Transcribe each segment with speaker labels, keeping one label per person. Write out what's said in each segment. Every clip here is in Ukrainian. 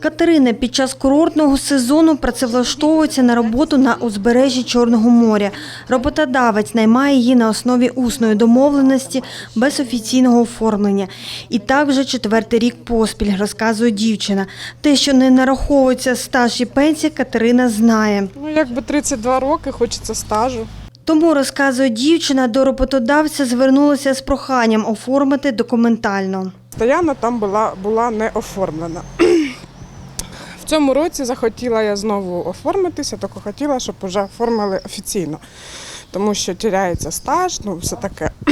Speaker 1: Катерина під час курортного сезону працевлаштовується на роботу на узбережжі Чорного моря. Роботодавець наймає її на основі усної домовленості без офіційного оформлення. І так вже четвертий рік поспіль, розказує дівчина. Те, що не нараховується стаж і пенсія, Катерина знає.
Speaker 2: Ну, якби 32 роки, хочеться стажу.
Speaker 1: Тому, розказує дівчина, до роботодавця звернулася з проханням оформити документально.
Speaker 2: Стояна там була, була не оформлена. Цьому році захотіла я знову оформитися, тільки хотіла, щоб вже оформили офіційно, тому що тіряється стаж, ну все таке.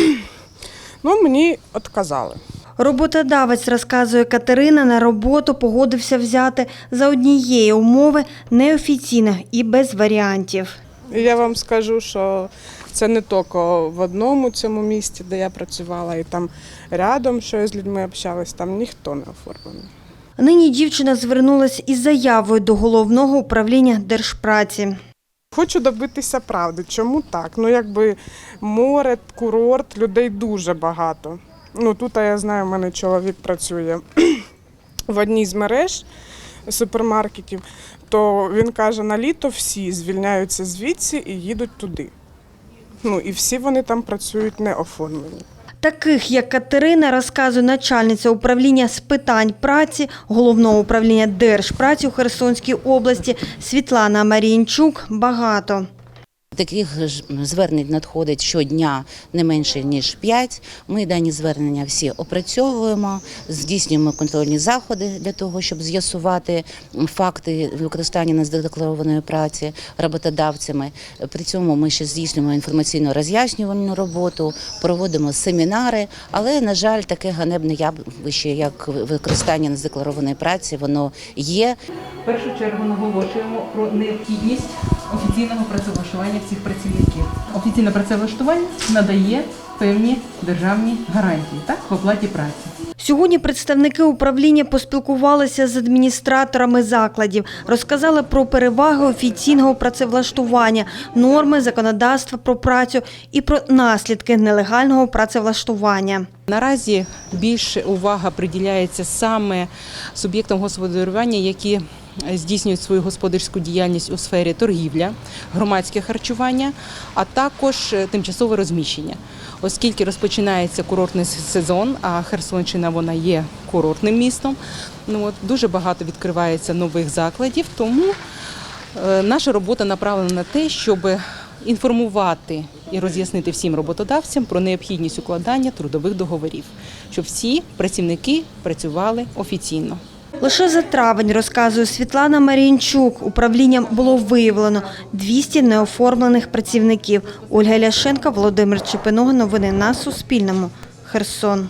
Speaker 2: Ну, мені відказали.
Speaker 1: Роботодавець, розказує Катерина, на роботу погодився взяти за однієї умови неофіційно і без варіантів.
Speaker 2: Я вам скажу, що це не тільки в одному цьому місті, де я працювала, і там рядом, що я з людьми общалась, там ніхто не оформлений.
Speaker 1: Нині дівчина звернулася із заявою до головного управління держпраці.
Speaker 2: Хочу добитися правди. Чому так? Ну, якби море, курорт, людей дуже багато. Ну, тут я знаю, в мене чоловік працює в одній з мереж супермаркетів, то він каже, на літо всі звільняються звідси і їдуть туди. Ну і всі вони там працюють не оформлені.
Speaker 1: Таких, як Катерина, розказує начальниця управління з питань праці Головного управління держпраці у Херсонській області Світлана Маріїнчук, багато.
Speaker 3: Таких ж звернень надходить щодня не менше ніж 5. Ми дані звернення всі опрацьовуємо, здійснюємо контрольні заходи для того, щоб з'ясувати факти використання незадекларованої праці роботодавцями. При цьому ми ще здійснюємо інформаційно роз'яснювальну роботу, проводимо семінари. Але на жаль, таке ганебне явище, як використання незадекларованої праці, воно є.
Speaker 4: В першу чергу наголошуємо про необхідність офіційного працевлаштування всіх працівників. Офіційне працевлаштування надає певні державні гарантії так, в оплаті праці.
Speaker 1: Сьогодні представники управління поспілкувалися з адміністраторами закладів, розказали про переваги офіційного працевлаштування, норми законодавства про працю і про наслідки нелегального працевлаштування.
Speaker 5: Наразі більше увага приділяється саме суб'єктам господарювання, які здійснюють свою господарську діяльність у сфері торгівля, громадське харчування, а також е, тимчасове розміщення. Оскільки розпочинається курортний сезон, а Херсонщина вона є курортним містом. Ну от дуже багато відкривається нових закладів, тому Е, Наша робота направлена на те, щоб інформувати і роз'яснити всім роботодавцям про необхідність укладання трудових договорів, щоб всі працівники працювали офіційно.
Speaker 1: Лише за травень, розказує Світлана Марінчук, управлінням було виявлено 200 неоформлених працівників. Ольга Ляшенка, Володимир Чепиного. Новини на Суспільному. Херсон.